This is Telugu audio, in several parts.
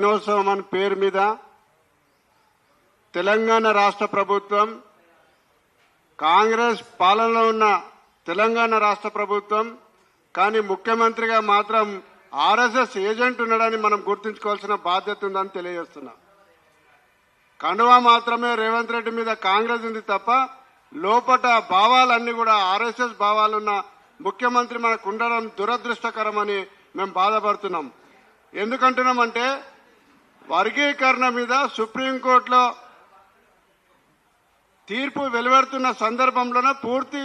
దినోత్సవం అని పేరు మీద తెలంగాణ రాష్ట్ర ప్రభుత్వం కాంగ్రెస్ పాలనలో ఉన్న తెలంగాణ రాష్ట్ర ప్రభుత్వం కానీ ముఖ్యమంత్రిగా మాత్రం ఆర్ఎస్ఎస్ ఏజెంట్ ఉన్నాడని మనం గుర్తుంచుకోవాల్సిన బాధ్యత ఉందని తెలియజేస్తున్నా. కండువా మాత్రమే రేవంత్ రెడ్డి మీద కాంగ్రెస్ ఉంది తప్ప లోపట భావాలన్నీ కూడా ఆర్ఎస్ఎస్ భావాలున్న ముఖ్యమంత్రి మనకు ఉండడం దురదృష్టకరమని మేము బాధపడుతున్నాం. ఎందుకంటున్నామంటే వర్గీకరణ మీద సుప్రీంకోర్టులో తీర్పు వెలువడుతున్న సందర్భంలోనే పూర్తి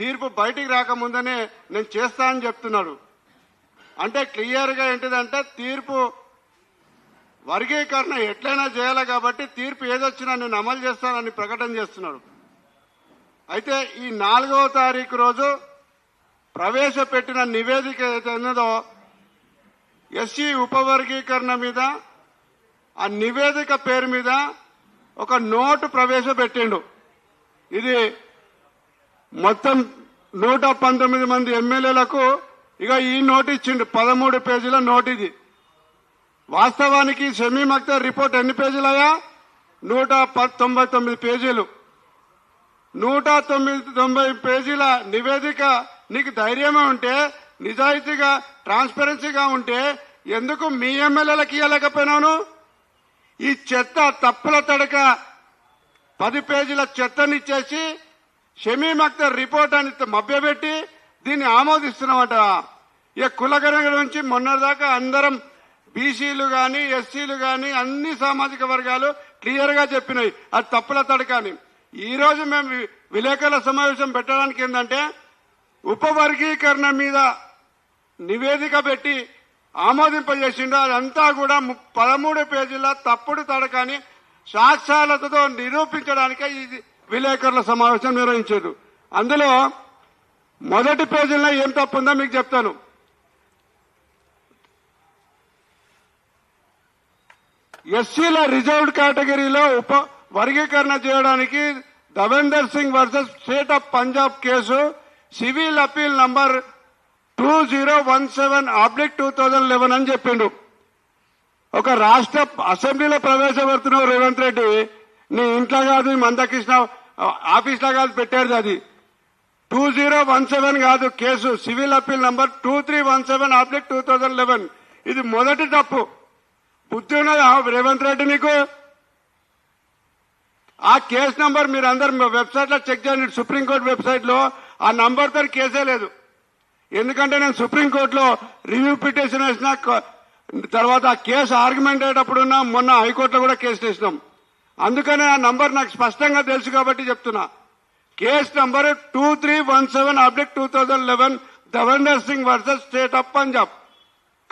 తీర్పు బయటికి రాకముందనే నేను చేస్తా అని చెప్తున్నాడు. అంటే క్లియర్గా ఏంటిదంటే తీర్పు వర్గీకరణ ఎట్లయినా చేయాలి కాబట్టి తీర్పు ఏదొచ్చినా నేను అమలు చేస్తానని ప్రకటన చేస్తున్నాడు. అయితే ఈ నాలుగవ తారీఖు రోజు ప్రవేశపెట్టిన నివేదిక ఏదైతే ఉన్నదో ఎస్సీ ఉపవర్గీకరణ మీద ఆ నివేదిక పేరు మీద ఒక నోటు ప్రవేశపెట్టిండు. ఇది మొత్తం నూట పంతొమ్మిది మంది ఎమ్మెల్యేలకు ఇక ఈ నోటు ఇచ్చిండు. పదమూడు పేజీల నోటు ఇది. వాస్తవానికి సెమీ మక్తర్ రిపోర్ట్ ఎన్ని పేజీలయ్యా? నూట తొంభై తొమ్మిది పేజీలు. నూట తొమ్మిది తొంభై పేజీల నివేదిక నీకు ధైర్యమే ఉంటే నిజాయితీగా ట్రాన్స్పరెన్సీగా ఉంటే ఎందుకు మీ ఎమ్మెల్యేలకు ఇవ్వలేకపోయినాను ఈ చెత్త తప్పుల తడక పది పేజీల చెత్తనిచ్చేసి షమీం అఖ్తర్ రిపోర్ట్ అని మభ్యపెట్టి దీన్ని ఆమోదిస్తున్నామట. ఇక కులగరగ నుంచి మొన్నటిదాకా అందరం బీసీలు గాని ఎస్సీలు గాని అన్ని సామాజిక వర్గాలు క్లియర్గా చెప్పినాయి. అది తప్పుల తడక అని. ఈ రోజు మేము విలేకరుల సమావేశం పెట్టడానికి ఏంటంటే ఉపవర్గీకరణ మీద నివేదిక పెట్టి ఆమోదింపజేసిండో అదంతా కూడా ము- పదమూడు పేజీల తప్పుడు తడకని సాక్ష్యాలతో నిరూపించడానికే ఈ విలేకరుల సమావేశం నిర్వహించారు. అందులో మొదటి పేజీలో ఏం తప్పు ఉందో మీకు చెప్తాను. ఎస్సీల రిజర్వ్డ్ కేటగిరీలో ఉప వర్గీకరణ చేయడానికి Davinder Singh versus state of Punjab case civil appeal number two zero one seven oblique two thousand eleven అని చెప్పిండు. ఒక రాష్ట్ర అసెంబ్లీలో ప్రవేశపెడుతున్నావు రేవంత్ రెడ్డి నీ ఇంట్లో కాదు నీ మందకృష్ణ ఆఫీస్లో కాదు పెట్టారు అది. టూ జీరో వన్ సెవెన్ కాదు case civil appeal number two three one seven oblique two thousand eleven. ఇది మొదటి తప్పు. బుద్ధి ఉన్నదా రేవంత్ రెడ్డి నీకు? ఆ కేసు నంబర్ మీరు అందరు వెబ్సైట్లో చెక్ చేయండి సుప్రీంకోర్టు వెబ్సైట్లో ఆ నంబర్తో కేసే లేదు. ఎందుకంటే నేను సుప్రీంకోర్టులో రివ్యూ పిటిషన్ వేసిన తర్వాత కేసు ఆర్గ్యుమెంట్ అయ్యేటప్పుడున్న మొన్న హైకోర్టులో కూడా కేసు వేసినాం అందుకనే ఆ నంబర్ నాకు స్పష్టంగా తెలుసు కాబట్టి చెప్తున్నా. Case number two three one seven object two thousand eleven Davinder Singh versus state of Punjab.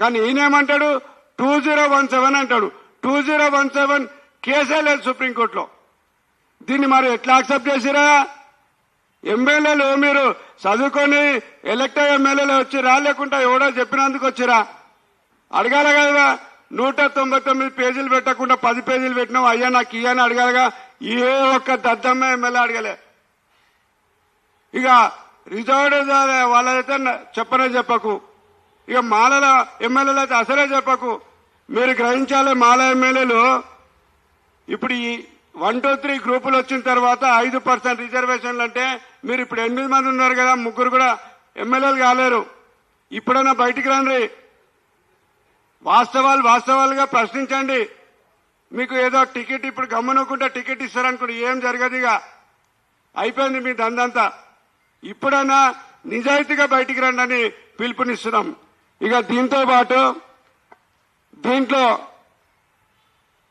కానీ ఈయనేమంటాడు? టూ జీరో వన్ సెవెన్ అంటాడు. టూ జీరో వన్ సెవెన్ కేసే లేదు సుప్రీంకోర్టులో దీన్ని మరి ఎట్లా యాక్సెప్ట్ చేసిరా? ఎమ్మెల్యేలు మీరు చదువుకొని ఎలక్ట్ అయ్యే ఎమ్మెల్యేలు వచ్చి రాలేకుండా ఎవడో చెప్పినందుకు వచ్చిరా? అడగాల కదా నూట తొంభై తొమ్మిది పేజీలు పెట్టకుండా పది పేజీలు పెట్టినావు అయ్యా నాకు ఇయ్యని అడగాలగా? ఏ ఒక్క దద్దమ్మ ఎమ్మెల్యే అడగలే. ఇక రిజర్వ్డ్ వాళ్ళైతే చెప్పనే చెప్పకు. ఇక మాలల ఎమ్మెల్యేలు అయితే అసలే చెప్పకు. మీరు గ్రహించాలి మాల ఎమ్మెల్యేలు. ఇప్పుడు ఈ వన్ టూ త్రీ గ్రూపులు వచ్చిన తర్వాత ఐదు పర్సెంట్ రిజర్వేషన్లు అంటే మీరు ఇప్పుడు ఎనిమిది మంది ఉన్నారు కదా ముగ్గురు కూడా ఎమ్మెల్యేలు కాలేరు. ఇప్పుడైనా బయటికి రండి. వాస్తవాలు వాస్తవాలుగా ప్రశ్నించండి. మీకు ఏదో టికెట్ ఇప్పుడు గమ్మునుకుంటే టికెట్ ఇస్తారనుకోండి ఏం జరగదు ఇక. అయిపోయింది మీ దందంతా. ఇప్పుడైనా నిజాయితీగా బయటికి రండి అని పిలుపునిస్తున్నాం. ఇక దీంతో పాటు దీంట్లో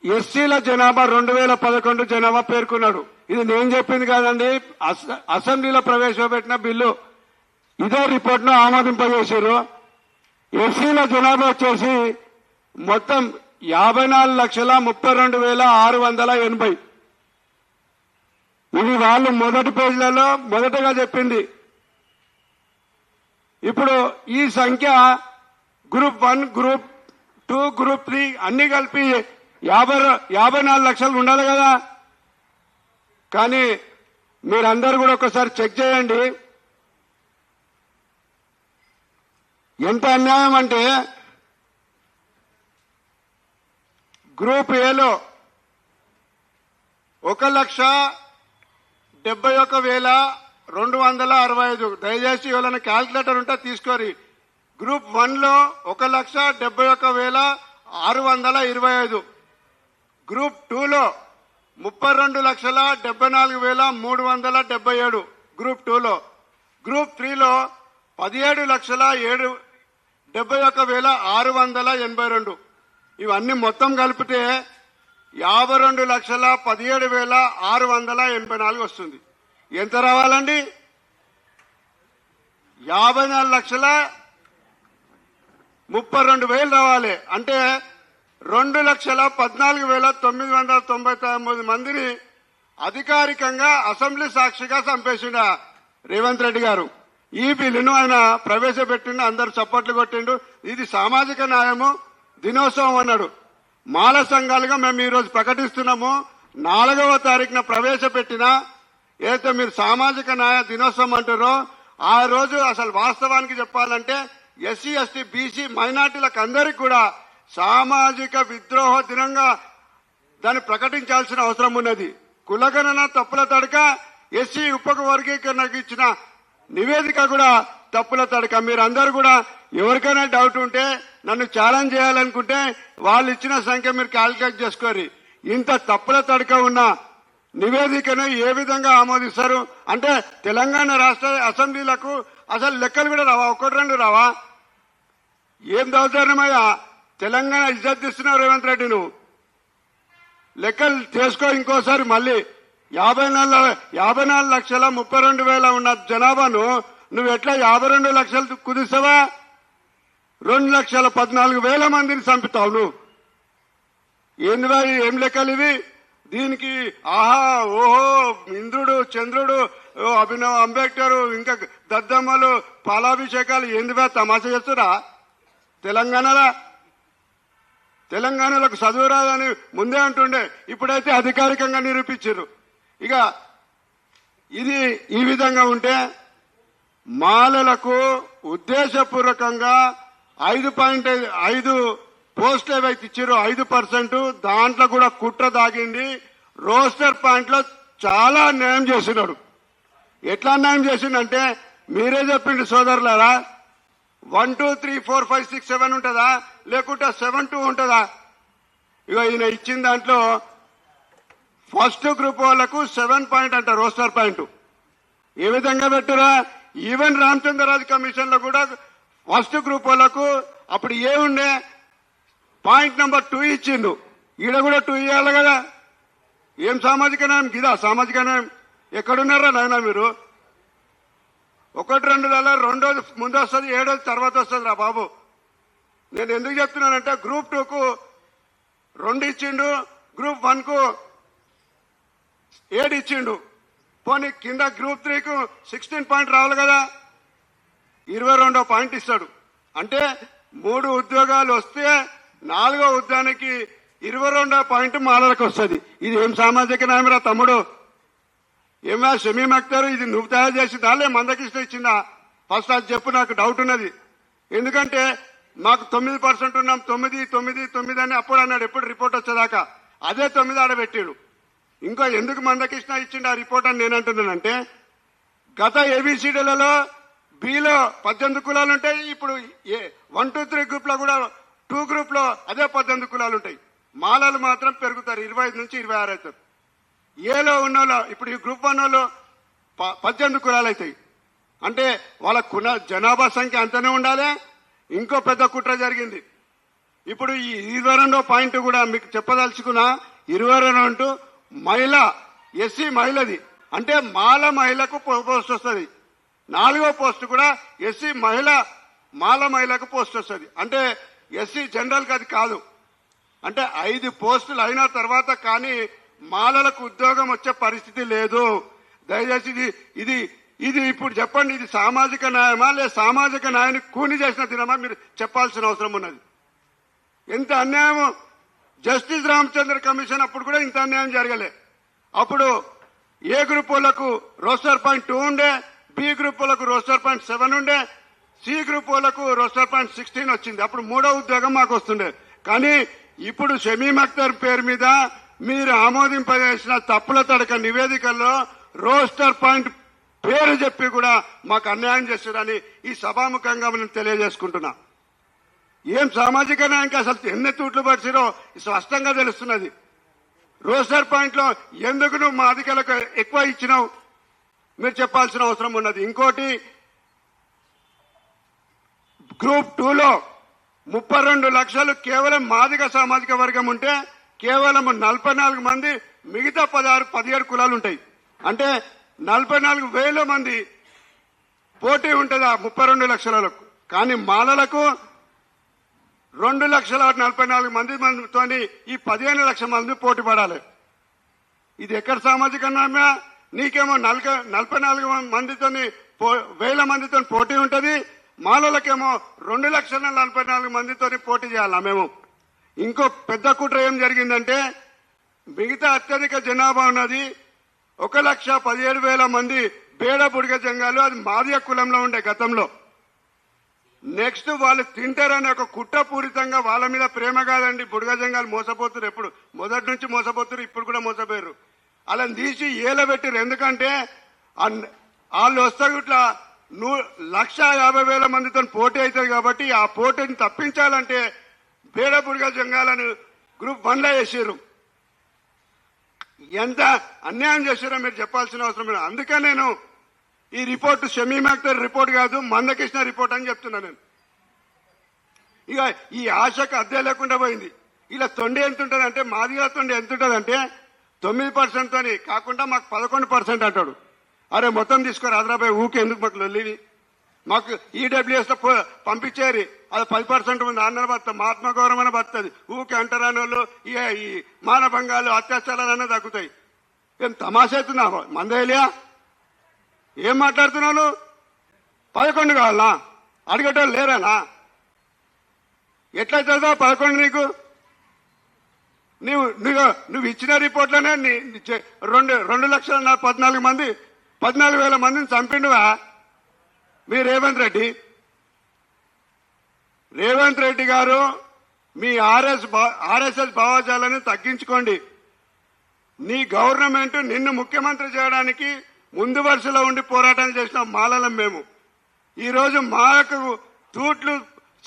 ఎస్సీల జనాభా రెండు వేల పదకొండు జనాభా పేర్కొన్నాడు. ఇది నేను చెప్పింది కాదండి. అసెంబ్లీలో ప్రవేశపెట్టిన బిల్లు. ఇదే రిపోర్ట్ను ఆమోదింపజేశారు. ఎస్సీల జనాభా వచ్చేసి మొత్తం యాభై నాలుగు లక్షల ముప్పై రెండు వేల ఆరు వందల ఎనభై. ఇది వాళ్ళు మొదటి పేజీలలో మొదటగా చెప్పింది. ఇప్పుడు ఈ సంఖ్య group one group two group three అన్ని కలిపి యాభై యాభై నాలుగు లక్షలు ఉండాలి కదా. కానీ మీరందరూ కూడా ఒకసారి చెక్ చేయండి. ఎంత అన్యాయం అంటే గ్రూప్ ఏలో ఒక లక్ష డెబ్బై ఒక వేల రెండు వందల అరవై ఐదు దయచేసి ఎవరైనా క్యాల్కులేటర్ ఉంటే తీసుకోరి. గ్రూప్ వన్లో ఒక లక్ష డెబ్బై ఒక వేల ఆరు వందల ఇరవై ఐదు. గ్రూప్ టూలో ముప్పై రెండు లక్షల డెబ్బై నాలుగు వేల మూడు వందల డెబ్బై ఏడు గ్రూప్ టూలో. గ్రూప్ త్రీలో పదిహేడు లక్షల ఏడు డెబ్బై ఒక వేల ఆరు వందల ఎనభై రెండు. ఇవన్నీ మొత్తం కలిపితే యాభై రెండు లక్షల పదిహేడు వేల ఆరు వందల ఎనభై నాలుగు వస్తుంది. ఎంత రావాలండి? యాభై నాలుగు లక్షల ముప్పై రెండు వేలు రావాలి. అంటే రెండు లక్షల పద్నాలుగు వేల తొమ్మిది వందల తొంభై తొమ్మిది మందిని అధికారికంగా అసెంబ్లీ సాక్షిగా చంపేసిన రేవంత్ రెడ్డి గారు. ఈ బిల్లును ఆయన ప్రవేశపెట్టిండు అందరు చప్పట్లు కొట్టిండు. ఇది సామాజిక న్యాయము దినోత్సవం అన్నాడు. మాల సంఘాలుగా మేము ఈరోజు ప్రకటిస్తున్నాము. నాలుగవ తారీఖున ప్రవేశపెట్టిన ఏదైతే మీరు సామాజిక న్యాయ దినోత్సవం అంటారో ఆ రోజు అసలు వాస్తవానికి చెప్పాలంటే ఎస్సీ ఎస్టీ బీసీ మైనార్టీలకు అందరికీ కూడా సామాజిక విద్రోహ దినంగా దాన్ని ప్రకటించాల్సిన అవసరం ఉన్నది. కులగణన తప్పుల తడక ఎస్సీ ఉపక వర్గీకరణకు ఇచ్చిన నివేదిక కూడా తప్పుల తడక. మీరందరూ కూడా ఎవరికైనా డౌట్ ఉంటే నన్ను ఛాలెంజ్ చేయాలనుకుంటే వాళ్ళు ఇచ్చిన సంఖ్య మీరు క్యాల్కులేట్ చేసుకోరు ఇంత తప్పుల తడక ఉన్న నివేదికను ఏ విధంగా ఆమోదిస్తారు? అంటే తెలంగాణ రాష్ట్ర అసెంబ్లీలకు అసలు లెక్కలు కూడా రావా? ఒకటి రెండు రావా? ఏం దౌర్జన్యమయ్యా? తెలంగాణ ఇజ్జత్ ఇస్తున్నావు రేవంత్ రెడ్డి నువ్వు. లెక్కలు చేసుకో ఇంకోసారి మళ్ళీ. యాభై నాలుగు యాభై నాలుగు లక్షల ముప్పై రెండు వేల ఉన్న జనాభాను నువ్వు ఎట్లా యాభై రెండు లక్షలు కుదిస్తావా? రెండు లక్షల పద్నాలుగు వేల మందిని చంపుతావు నువ్వు. ఏందివా ఏం లెక్కలు ఇవి? దీనికి ఆహా ఓహో ఇంద్రుడు చంద్రుడు ఓ అభినవ్ అంబేద్కర్ ఇంకా దద్దమ్మలు పాలాభిషేకాలు ఏందివా తమాషా చేస్తురా? తెలంగాణలో? తెలంగాణలకు చదువు రాదని ముందే అంటుండే ఇప్పుడైతే అధికారికంగా నిరూపించారు. ఇక ఇది ఈ విధంగా ఉంటే మాలలకు ఉద్దేశపూర్వకంగా ఐదు పాయింట్ ఐదు పోస్టులు ఏవైతే ఇచ్చారో ఐదు పర్సెంట్ దాంట్లో కూడా కుట్ర దాగింది. రోస్టర్ పాయింట్లో చాలా న్యాయం చేసినాడు. ఎట్లా న్యాయం చేసిండంటే మీరే చెప్పిండు సోదరులారా one two three four five six seven ఉంటుందా? లేకుంటే సెవెన్ టూ ఉంటుందా? ఇక ఈయన ఇచ్చిన దాంట్లో ఫస్ట్ గ్రూప్ వాళ్ళకు సెవెన్ పాయింట్ అంట రోస్టర్ పాయింట్ ఏ విధంగా పెట్టరా? ఈవెన్ రామచంద్రరాజు కమిషన్లో కూడా ఫస్ట్ గ్రూప్ వాళ్ళకు అప్పుడు ఏ ఉండే? పాయింట్ నెంబర్ టూ ఇచ్చిండు. ఈడ కూడా టూ ఇవ్వాలి కదా. ఏం సామాజిక న్యాయం? గిదా సామాజిక న్యాయం. ఎక్కడున్నారా నాయన మీరు? ఒకటి రెండు నెలల రెండోది ముందు వస్తుంది ఏడోది తర్వాత వస్తుంది రా బాబు. నేను ఎందుకు చెప్తున్నానంటే గ్రూప్ టూకు రెండు ఇచ్చిండు గ్రూప్ వన్కు ఏడు ఇచ్చిండు. పోనీ కింద గ్రూప్ త్రీకు సిక్స్టీన్ పాయింట్ రావాలి కదా. ఇరవై రెండో పాయింట్ ఇస్తాడు. అంటే మూడు ఉద్యోగాలు వస్తే నాలుగో ఉద్యోగానికి ఇరవై రెండో పాయింట్ మాలలకు వస్తుంది. ఇది ఏం సామాజిక న్యాయమరా తమ్ముడు? ఏమా షమీం అక్తారు ఇది నువ్వు తయారు చేసిందా? లే మందకిష్ట ఇచ్చిందా? ఫస్ట్ అది చెప్పు నాకు డౌట్ ఉన్నది. ఎందుకంటే మాకు తొమ్మిది పర్సెంట్ ఉన్నాం తొమ్మిది తొమ్మిది తొమ్మిది అని అప్పుడు అన్నాడు ఎప్పుడు రిపోర్ట్ వచ్చేదాకా? అదే తొమ్మిది ఆడబెట్టాడు ఇంకా ఎందుకు మందకృష్ణ ఇచ్చిండు ఆ రిపోర్ట్ అని నేను అంటున్నానంటే గత ఏబిసిడీలలో బిలో పద్దెనిమిది కులాలు ఉంటాయి ఇప్పుడు ఏ వన్ టూ త్రీ గ్రూప్లో కూడా టూ గ్రూప్లో అదే పద్దెనిమిది కులాలు ఉంటాయి. మాలలు మాత్రం పెరుగుతారు ఇరవై ఐదు నుంచి ఇరవై ఆరు అవుతారు. ఏలో ఉన్న ఇప్పుడు ఈ గ్రూప్ వన్ వాళ్ళు ప- పద్దెనిమిది కులాలు అవుతాయి. అంటే వాళ్ళ కుల జనాభా సంఖ్య అంతనే ఉండాలి ఇంకో పెద్ద కుట్ర జరిగింది. ఇప్పుడు ఈ ఇరవై రెండో పాయింట్ కూడా మీకు చెప్పదలుచుకున్న ఇరవై రెండు మహిళ ఎస్సీ మహిళది. అంటే మాల మహిళకు పో- పోస్ట్ వస్తుంది. నాలుగో పోస్ట్ కూడా ఎస్సీ మహిళ మాల మహిళకు పోస్ట్ వస్తుంది. అంటే ఎస్సీ జనరల్కి అది కాదు. అంటే ఐదు పోస్టులు అయిన తర్వాత కానీ మాలలకు ఉద్యోగం వచ్చే పరిస్థితి లేదు. దయచేసి ఇది ఇది ఇది ఇప్పుడు చెప్పండి ఇది సామాజిక న్యాయమా లేదా సామాజిక న్యాయాన్ని కూని చేసిన దినమా? మీరు చెప్పాల్సిన అవసరం ఉన్నది. ఎంత అన్యాయం జస్టిస్ రామచంద్ర కమిషన్ అప్పుడు కూడా ఇంత అన్యాయం జరగలే. అప్పుడు ఏ గ్రూప్ వాళ్ళకు రోస్టర్ పాయింట్ టూ ఉండే బి గ్రూప్ వాళ్ళకు రోస్టర్ పాయింట్ సెవెన్ ఉండే సి గ్రూప్ వాళ్ళకు రోస్టర్ పాయింట్ సిక్స్టీన్ వచ్చింది. అప్పుడు మూడో ఉద్యోగం మాకు వస్తుండే. కానీ ఇప్పుడు షమీమ్ అఖ్తర్ పేరు మీద మీరు ఆమోదింపజేసిన తప్పుల తడక నివేదికల్లో రోస్టర్ పాయింట్ పేరు చెప్పి కూడా మాకు అన్యాయం చేస్తారని ఈ సభాముఖంగా నేను తెలియజేసుకుంటున్నా. ఏం సామాజిక న్యాయానికి అసలు ఎన్ని తూట్లు పడిచిరో స్పష్టంగా తెలుస్తున్నది. రోస్టర్ పాయింట్లో ఎందుకు నువ్వు మా అధికారులకు ఎక్కువ ఇచ్చినావు? మీరు చెప్పాల్సిన అవసరం ఉన్నది. ఇంకోటి గ్రూప్ టూలో ముప్పై రెండు లక్షలు కేవలం మాదిక సామాజిక వర్గం ఉంటే కేవలం నలభై నాలుగు మంది మిగతా పదహారు పదిహేడు కులాలు ఉంటాయి. అంటే నలభై నాలుగు వేల మంది పోటీ ఉంటుంది ఆ ముప్పై రెండు లక్షలకు కానీ మాలలకు రెండు లక్షల నలభై నాలుగు మంది మందితోని ఈ పదిహేను లక్షల మంది పోటీ పడాలి. ఇది ఎక్కడ సామాజిక న్యాయమా నీకేమో నలక నలభై నాలుగు మందితోని పో- వేల మందితో పోటీ ఉంటుంది. మాలలకేమో రెండు లక్షల నలభై నాలుగు మందితోని పోటీ చేయాలా మేము? ఇంకో పెద్ద కుట్ర ఏం జరిగిందంటే మిగతా అత్యధిక జనాభా ఉన్నది ఒక లక్ష పదిహేడు వేల మంది పేడ బుడిగ జంగాలు అది మాదియ కులంలో ఉండే గతంలో. నెక్స్ట్ వాళ్ళు తింటారనే ఒక కుట్రపూరితంగా వాళ్ళ మీద ప్రేమ కాదండి. బుడగ జంగాలు మోసపోతున్నారు ఎప్పుడు. మొదటి నుంచి మోసపోతున్నారు ఇప్పుడు కూడా మోసపోయారు అలా తీసి ఏల పెట్టారు ఎందుకంటే వాళ్ళు వస్తే ఇట్లా నూ లక్ష యాభై వేల మందితో పోటీ అవుతుంది కాబట్టి ఆ పోటీని తప్పించాలంటే బేడ బుడగ జంగాలను గ్రూప్ వన్లో వేసారు ఎంత అన్యాయం చేశారో మీరు చెప్పాల్సిన అవసరం లేదు. అందుకే నేను ఈ రిపోర్ట్ షమీమ్ అఖ్తర్ రిపోర్ట్ కాదు మందకృష్ణ రిపోర్ట్ అని చెప్తున్నా నేను. ఇక ఈ ఆశకు అద్దె లేకుండా పోయింది. ఇలా తొండి ఎంత ఉంటుంది అంటే మాదిగా తొండి ఎంత ఉంటుంది అంటే తొమ్మిది పర్సెంట్ తోని కాకుండా మాకు పదకొండు పర్సెంట్ అంటాడు. అరే మొత్తం తీసుకోరు హైదరాబాద్ ఊకే ఎందుకు మాకు లొల్లివి? మాకు ఈడబ్ల్యూఎస్లో పో- పంపించేరి. అది పది పర్సెంట్ ఉంది. అన్న భర్త మహాత్మా గౌరవం అని బతుంది ఊకే అంటరాని వాళ్ళు ఈ మానభంగాలు అత్యాచారాలు అన్నీ తగ్గుతాయి. ఏం తమాషా మందేలియా ఏం మాట్లాడుతున్నావు? పదకొండు కావాలా? అడిగేటోళ్ళు లేరానా? ఎట్లా చదువు పదకొండు నీకు? నువ్వు నువ్వు నువ్వు ఇచ్చిన రిపోర్ట్లోనే నీ- రెండు రెండు లక్షల పద్నాలుగు మంది పద్నాలుగు వేల మందిని చంపిండువా? మీ రేవంత్ రెడ్డి. రేవంత్ రెడ్డి గారు మీ ఆర్ఎస్ ఆర్ఎస్ఎస్ భావజాలను తగ్గించుకోండి. నీ గవర్నమెంట్ నిన్ను ముఖ్యమంత్రి చేయడానికి ముందు వరుసలో ఉండి పోరాటం చేసిన మాలలం మేము. ఈరోజు మాకు తూట్లు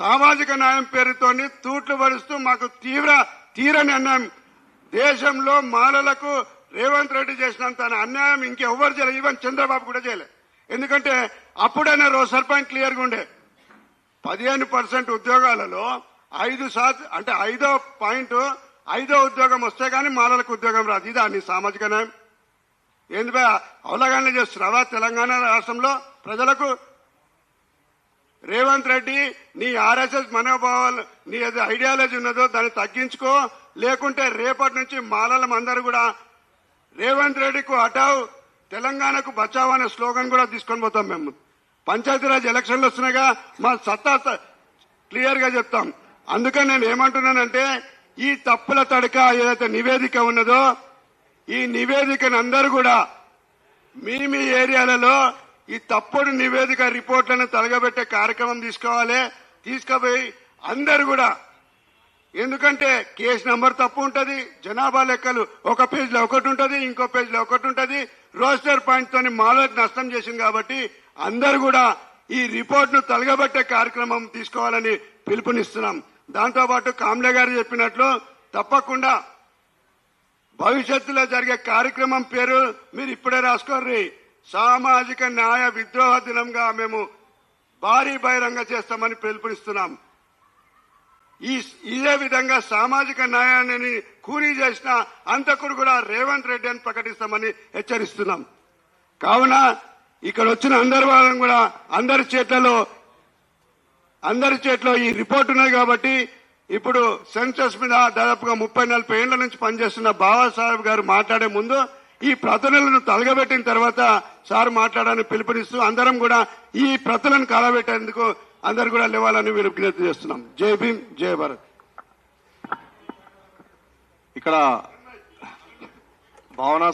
సామాజిక న్యాయం పేరుతోని తూట్లు భరిస్తూ మాకు తీవ్ర తీరని అన్యాయం దేశంలో మాలలకు రేవంత్ రెడ్డి చేసినంత అన్యాయం ఇంకెవ్వరు చేయలేదు ఈవెన్ చంద్రబాబు కూడా చేయలే. ఎందుకంటే అప్పుడైనా రోసర్ పాయింట్ క్లియర్గా ఉండే. పదిహేను పర్సెంట్ ఉద్యోగాలలో ఐదు శాతం అంటే ఐదో పాయింట్ ఐదో ఉద్యోగం వస్తే కానీ మాలలకు ఉద్యోగం రాదు. ఇదా నీ సామాజిక న్యాయం. ఏంది బా అవలగానే చేస్తున్నావా? తెలంగాణ రాష్ట్రంలో ప్రజలకు? రేవంత్ రెడ్డి నీ ఆర్ఎస్ఎస్ మనోభావాలు నీ ఏదో ఐడియాలజీ ఉన్నదో దాన్ని తగ్గించుకో. లేకుంటే రేపటి నుంచి మాలలం అందరూ కూడా రేవంత్ రెడ్డికు హటావ్ తెలంగాణకు బచావ్ అనే స్లోగన్ కూడా తీసుకొని పోతాం మేము. పంచాయతీరాజ్ ఎలక్షన్లు వస్తున్నాయిగా మా సత్తా క్లియర్గా చెప్తాం. అందుకని నేను ఏమంటున్నానంటే ఈ తప్పుల తడక ఏదైతే నివేదిక ఉన్నదో ఈ నివేదికను అందరూ కూడా మీ మీ ఏరియాలలో ఈ తప్పుడు నివేదిక రిపోర్ట్లను తలగబెట్టే కార్యక్రమం తీసుకోవాలి. తీసుకుపోయి అందరు కూడా ఎందుకంటే కేసు నంబర్ తప్పు ఉంటుంది జనాభా లెక్కలు ఒక పేజ్లో ఒకటి ఉంటుంది ఇంకో పేజ్లో ఒకటి ఉంటుంది. రోస్టర్ పాయింట్ తోని మాలోకి నష్టం చేసింది కాబట్టి అందరు కూడా ఈ రిపోర్ట్ను కార్యక్రమం తీసుకోవాలని పిలుపునిస్తున్నాం. దాంతో పాటు కామ్లే గారు చెప్పినట్లు తప్పకుండా భవిష్యత్తులో జరిగే కార్యక్రమం పేరు మీరు ఇప్పుడే రాసుకోర్రి. సామాజిక న్యాయ విద్రోహ దినంగా మేము భారీ బహిరంగ చేస్తామని పిలుపునిస్తున్నాం. ఈ ఇదే విధంగా సామాజిక న్యాయాన్ని కూలీ చేసిన అంతకుడు కూడా రేవంత్ రెడ్డి అని ప్రకటిస్తామని హెచ్చరిస్తున్నాం. కావున ఇక్కడ వచ్చిన అందరి వాళ్ళని కూడా అందరి చేట్లలో అందరి చేతిలో ఈ రిపోర్ట్ ఉన్నది కాబట్టి ఇప్పుడు సెన్సస్ మీద దాదాపుగా ముప్పై నలభై ఏళ్ళ నుంచి పనిచేస్తున్న బాబాసాహెబ్ గారు మాట్లాడే ముందు ఈ ప్రతులను తలగబెట్టిన తర్వాత సార్ మాట్లాడాలని పిలుపునిస్తూ అందరం కూడా ఈ ప్రతులను కలబెట్టేందుకు అందరు కూడా లేవాలని విజ్ఞప్తి చేస్తున్నాం. జై భీమ్ జై భారత్. ఇక్కడ భావన